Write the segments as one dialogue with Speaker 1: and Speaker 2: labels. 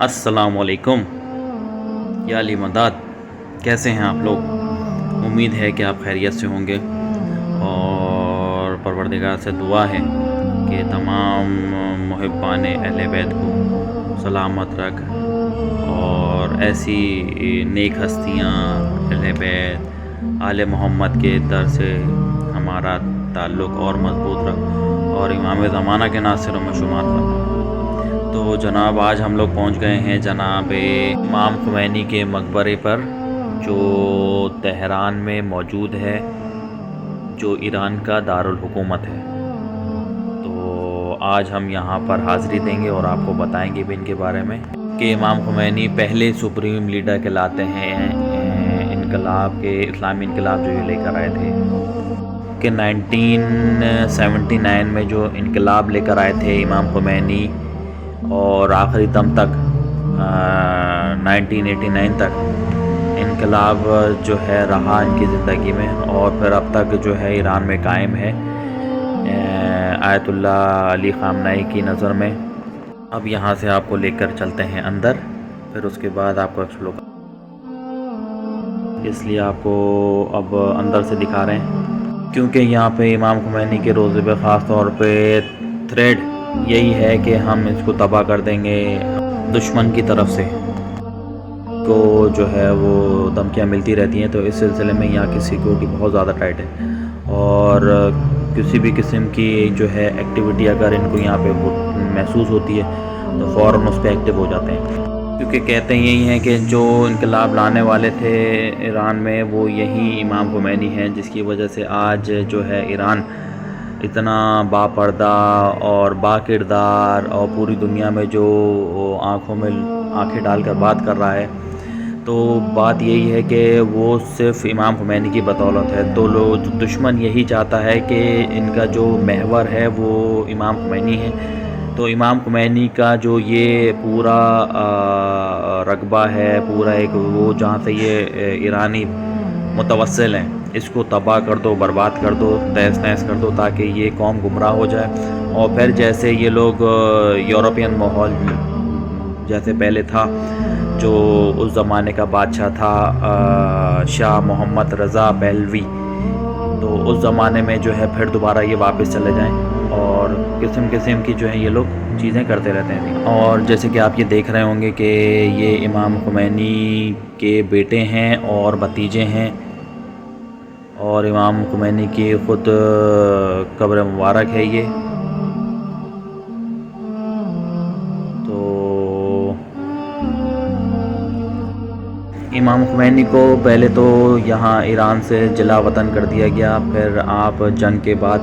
Speaker 1: असलकुम या अली मदाद, कैसे हैं आप लोग? उम्मीद है कि आप खैरियत से होंगे। और परवरदिगार से दुआ है कि तमाम मुहबान अहल बैत को सलामत रख। और ऐसी नेक हस्तियाँ अहल बैत, आल मोहम्मद के दर से हमारा ताल्लुक़ और मज़बूत रख। और इमाम ज़माना के नासिर में शुमार रख तो जनाब, आज हम लोग पहुँच गए हैं जनाब इमाम खुमैनी के मकबरे पर, जो तेहरान में मौजूद है, जो ईरान का दारुलहुकूमत है। तो आज हम यहाँ पर हाज़िरी देंगे और आपको बताएँगे भी इनके बारे में कि इमाम खुमैनी पहले सुप्रीम लीडर कहलाते हैं इनकलाब के, इस्लामी इनकलाब जो ये लेकर आए थे, कि 1979 में जो इनकलाब लेकर आए थे इमाम खुमैनी और आखिरी दम तक नाइनटीन एटी नाइन तक इनकलाब जो है रहा इनकी ज़िंदगी में और फिर अब तक जो है ईरान में कायम है आयतुल्ला अली ख़ामनाई की नज़र में। अब यहाँ से आपको लेकर चलते हैं अंदर, फिर उसके बाद आपको एक्सप्लोर इसलिए आपको अब अंदर से दिखा रहे हैं, क्योंकि यहाँ पे इमाम खुमैनी के रोज़े पे ख़ास तौर पे थ्रेड यही है कि हम इसको तबाह कर देंगे दुश्मन की तरफ़ से। को जो है वो धमकियाँ मिलती रहती हैं तो इस सिलसिले में यहाँ की सिक्योरिटी बहुत ज़्यादा टाइट है। और किसी भी किस्म की जो है एक्टिविटी अगर इनको यहाँ पे महसूस होती है तो फ़ौर उस पर एक्टिव हो जाते हैं। क्योंकि कहते यही हैं कि जो इनकलाब लाने वाले थे ईरान में, वो यही इमाम खुमैनी हैं, जिसकी वजह से आज जो है ईरान इतना बापर्दा और बाकिरदार और पूरी दुनिया में जो आँखों में आँखें डालकर बात कर रहा है तो बात यही है कि वो सिर्फ़ इमाम हुमैनी की बदौलत है। तो लोग दुश्मन यही चाहता है कि इनका जो महवर है वो इमाम हुमैनी है। तो इमाम हुमैनी का जो ये पूरा रकबा है, पूरा एक वो जहाँ से ये ईरानी मुतवसल हैं। इसको तबाह कर दो, बर्बाद कर दो तहस नहस कर दो ताकि ये कौम गुमराह हो जाए। और फिर जैसे ये लोग यूरोपियन माहौल, जैसे पहले था, जो उस ज़माने का बादशाह था शाह मोहम्मद रज़ा पहलवी तो उस ज़माने में जो है फिर दोबारा ये वापस चले जाएँ। और किस्म किस्म की जो है ये लोग चीज़ें करते रहते हैं। और जैसे कि आप ये देख रहे होंगे कि ये इमाम खुमैनी के बेटे हैं और भतीजे हैं और इमाम खुमैनी की ख़ुद कब्र मुबारक है ये। तो इमाम खुमैनी को पहले तो यहाँ ईरान से जिला वतन कर दिया गया, फिर आप जंग के बाद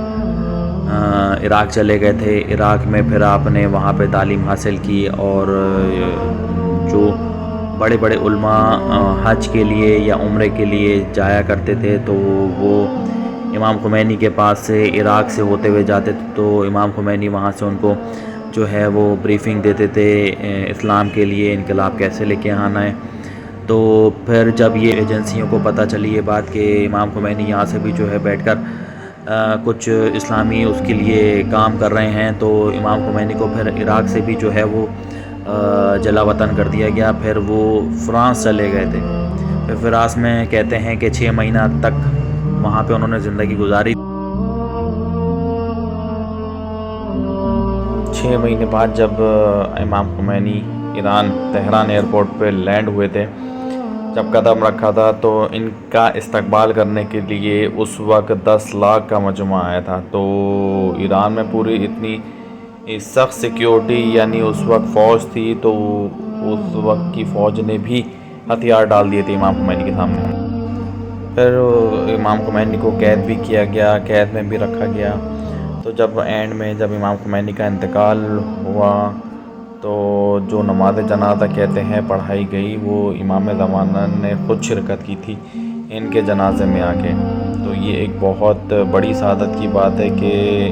Speaker 1: इराक़ चले गए थे। इराक़ में फिर आपने वहाँ पे तालीम हासिल की और जो बड़े बड़े उल्मा हज के लिए या उम्र के लिए जाया करते थे तो वो इमाम खुमैनी के पास से इराक़ से होते हुए जाते थे तो इमाम खुमैनी वहाँ से उनको जो है वो ब्रीफिंग देते थे इस्लाम के लिए इनकलाब कैसे लेके आना है। तो फिर जब ये एजेंसियों को पता चली ये बात कि इमाम खुमैनी यहाँ से भी जो है बैठ कर कुछ इस्लामी उसके लिए काम कर रहे हैं तो इमाम खुमैनी को फिर इराक़ से भी जो है वो जला वतन कर दिया गया। फिर वो फ्रांस चले गए थे। फिर फ्रांस में कहते हैं कि छः महीना तक वहाँ पे उन्होंने ज़िंदगी गुजारी। छः महीने बाद जब इमाम खुमैनी ईरान, तेहरान एयरपोर्ट पे लैंड हुए थे जब कदम रखा था तो इनका इस्तकबाल करने के लिए उस वक्त दस लाख का मजमा आया था। तो ईरान में पूरी इतनी सख्त सिक्योरिटी यानी उस वक्त फ़ौज थी तो उस वक्त की फ़ौज ने भी हथियार डाल दिए थे इमाम खुमैनी के सामने। फिर इमाम खुमैनी को कैद भी किया गया, कैद में भी रखा गया। तो जब एंड में जब इमाम खुमैनी का इंतकाल हुआ तो जो नमाज़ जनाजा कहते हैं, पढ़ाई गई, वो इमाम ज़माना ने ख़ुद शिरकत की थी इनके जनाजे में आके। तो ये एक बहुत बड़ी सादत की बात है कि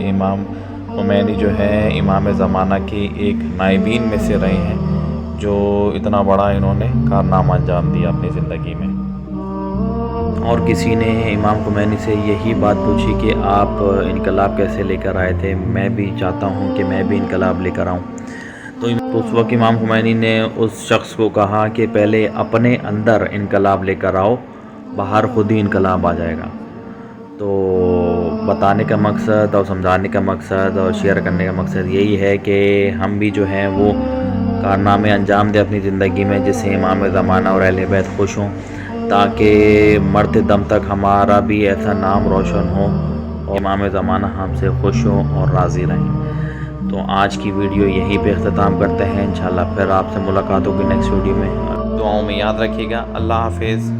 Speaker 1: इमाम खुमैनी जो है, इमाम ज़माना के एक नायबीन में से रहे हैं, जो इतना बड़ा इन्होंने कारनामा अंजाम दिया अपनी ज़िंदगी में। और किसी ने इमाम खुमैनी से यही बात पूछी कि आप इनकलाब कैसे लेकर आए थे? मैं भी चाहता हूँ कि मैं भी इनकलाब लेकर आऊँ। तो उस वक्त इमाम हुमैनी ने उस शख्स को कहा कि पहले अपने अंदर इनकलाब लेकर आओ, बाहर खुद ही इनकलाब आ जाएगा। तो बताने का मकसद और समझाने का मकसद और शेयर करने का मकसद यही है कि हम भी जो हैं वो कारनामे अंजाम दें अपनी ज़िंदगी में, जिससे इमाम ज़माना और अहल बैत खुश हों, ताकि मरते दम तक हमारा भी ऐसा नाम रोशन हो और इमाम ज़माना हमसे खुश हों और राज़ी रहें। तो आज की वीडियो यहीं पे अख्ताम करते हैं। इंशाल्लाह फिर आपसे मुलाकात होगी नेक्स्ट वीडियो में। दुआओं में याद रखिएगा। अल्लाह हाफिज़।